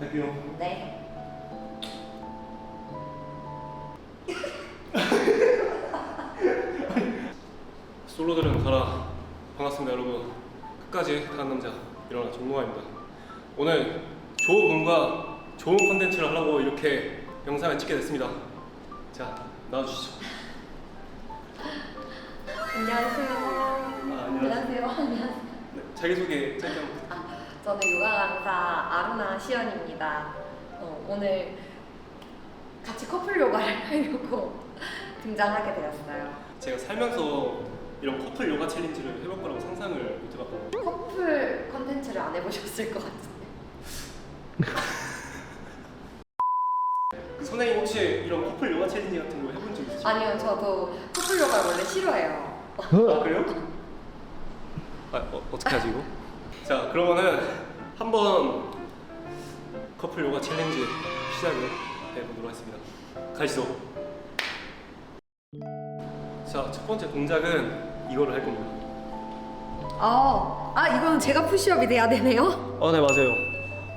할게요. 네. 솔로들은 가라. 반갑습니다, 여러분. 끝까지 가는 남자 일어나 정노아입니다. 오늘 좋은 분과 좋은 컨텐츠를 하려고 이렇게 영상을 찍게 됐습니다. 자, 나와주시죠. 안녕하세요. 아, 안녕하세요. 안녕하세요. 네, 자기소개 짧게 한번. 아, 저는 요가 강사 아루나 시연입니다. 어, 오늘 같이 커플 요가를 하려고 등장하게 되었어요. 제가 살면서 이런 커플 요가 챌린지를 해볼 거라고 상상을 못 해봤거든요. 커플 컨텐츠를 안 해보셨을 것 같은데. 선생님 혹시 이런 커플 요가 챌린지 같은 거 해본 적 있으세요? 아니요, 저도 커플 요가를 원래 싫어해요. 아 그래요? 아 어, 어떻게 하지 이거? 자 그러면은 한번 커플 요가 챌린지 시작을 해보도록 하겠습니다. 가시죠. 자첫 번째 동작은 이거를 할 겁니다. 아, 아 이건 제가 푸시업이 돼야 되네요? 어네 맞아요.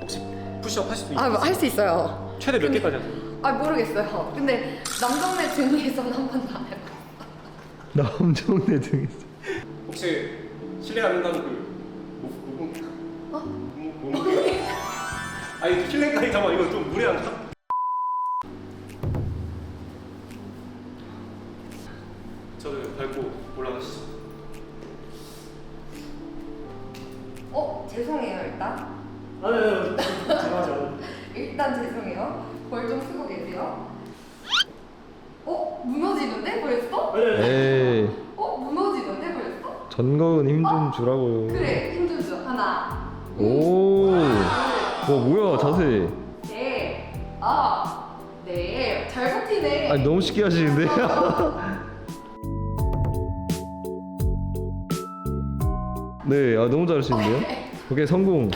혹시 푸시업 하실 수 있어요? 아, 할 수 있어요. 최대 몇 개까지 하세요? 아 모르겠어요. 근데 남성네 등에서는 한 번도 안 해봤어요. 남정네 등에서 혹시 실례 안그 모- 모 공 어? 아니 실례까지 잠깐 이거 좀 무례한가? 저를 밟고 올라가시죠. 어 죄송해요 일단. 아니 아니 않아요. 일단 죄송해요. 벌 좀 쓰고 계세요. 어 무너지는데 벌써? 아니 아니. 어 무너지는데 벌써? 전거은 힘 좀 주라고요 그래. 하나. 오, 와 뭐야 자세 네. 아. 네. 잘 버티네. 아니 너무 쉽게 하시는데 네, 아 너무 잘하시는데요? 오케이 성공.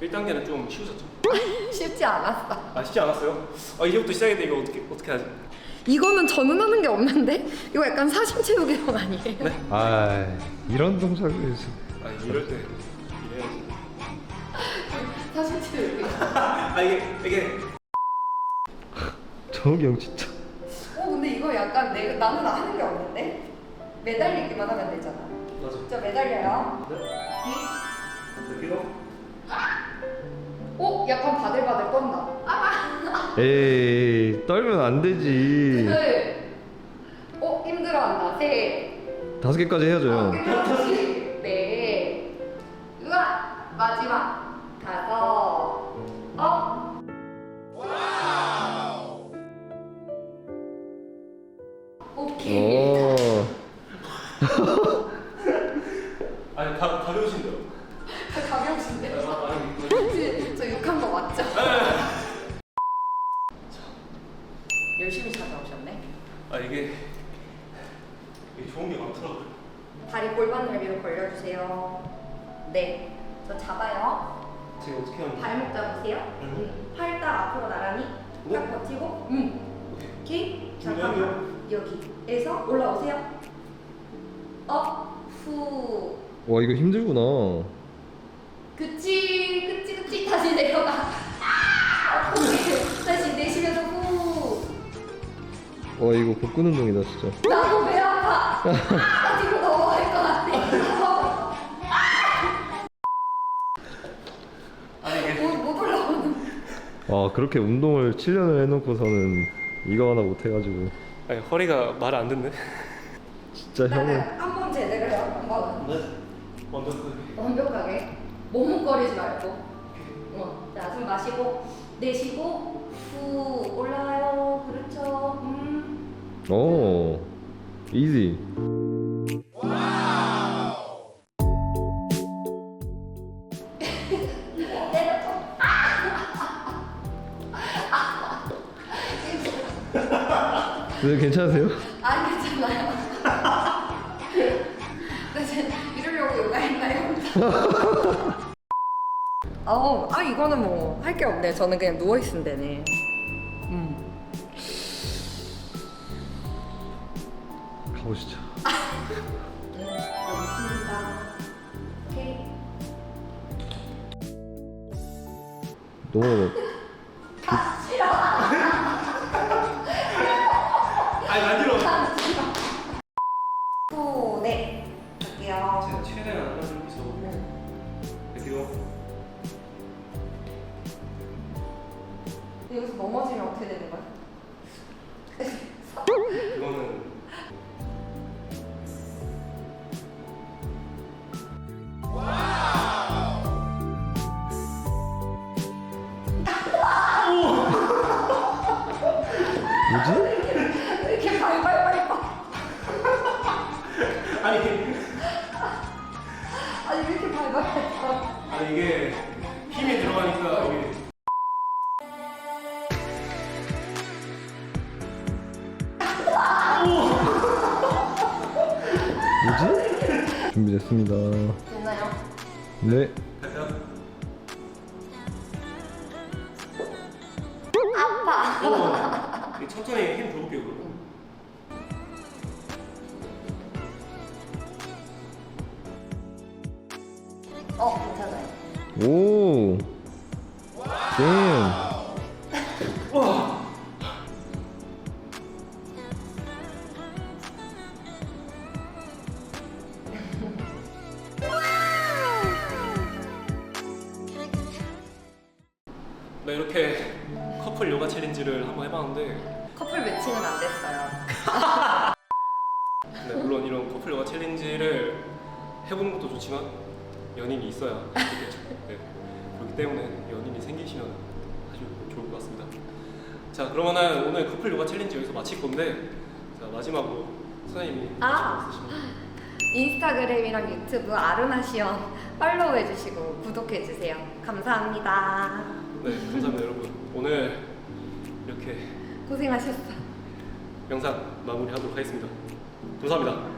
네, 1단계는 좀 쉬우셨죠? 쉽지 않았어. 아 쉽지 않았어요? 아 이제부터 시작인데 이거 어떻게 어떻게 하지? 이거는 저는 하는 게 없는데 이거 약간 사심 채우기용 아니에요? 네. 아, 이런 동작을 해서 아 이럴 때 이래야지. 사심 채우기. 아 이게 이게 정욱이 형 진짜. 어 근데 이거 약간 내 나는 하는 게 없는데 매달리기만 하면 되잖아. 맞아. 자 매달려요. 네. 이. 여기도 어 약간 바들바들 떤다. 아. 에이 떨면 안 되지. 둘. 어 힘들어한다. 셋. 다섯 개까지 아, 해야죠. 좋은 게 많더라고요. 다리 골반 넓이로 벌려주세요. 네. 저 잡아요. 제가 어떻게 하면 발목 잡으세요. 발목? 응. 팔딱 앞으로 나란히. 네? 딱 버티고. 응. 오케이. 잠깐만. 여기에서 올라오세요. 업, 후. 와 이거 힘들구나. 그치, 그치, 그치. 다시 내려가. 아! 다시 내쉬면서 후. 와 이거 복근 운동이다 진짜. 나도 배 아, 뒤로 넘어갈 것 같아. 아니 이게 못, 못 올라오는. 와 그렇게 운동을 7년을 해놓고서는 이거 하나 못해가지고 아니 허리가 말을 안 듣네. 진짜 형은 한번 제대로 해요. 한 번은. 네. 완벽하게. 완벽하게. 머뭇거리지 말고. 어. 자, 숨 마시고, 내쉬고, 후, 올라와요. 그렇죠. 음. 오 이지. 네, 괜찮으세요? 안 괜찮아요. 나 지금 이러려고 요가 했나요? 어, 아 이거는 뭐 할 게 없네. 저는 그냥 누워 있으면 되네. 음. 가보시죠. 네, 너 아니 아니, 왜 이렇게 빠? 아니 이게 힘이 들어가니까 이게 뭐지? 준비됐습니다. 됐나요? 네. 아파. 어, 이 천천히 힘 줘볼게요 그럼. 어, 괜찮아요. 오. 와. 네 이렇게 커플 요가 챌린지를 한번 해봤는데 커플 매칭은 안 됐어요. 네, 물론 이런 커플 요가 챌린지를 해보는 것도 좋지만 연인이 있어야 좋겠죠. 네. 그렇기 때문에 연인이 생기시면 아주 좋을 것 같습니다. 자 그러면은 오늘 커플 요가 챌린지 여기서 마칠 건데 자 마지막으로 선생님이 아. 있으시면 인스타그램이랑 유튜브 아르나 시연 팔로우 해주시고 구독해주세요. 감사합니다. 네 감사합니다 여러분 오늘 이렇게 고생하셨어. 영상 마무리하도록 하겠습니다. 감사합니다.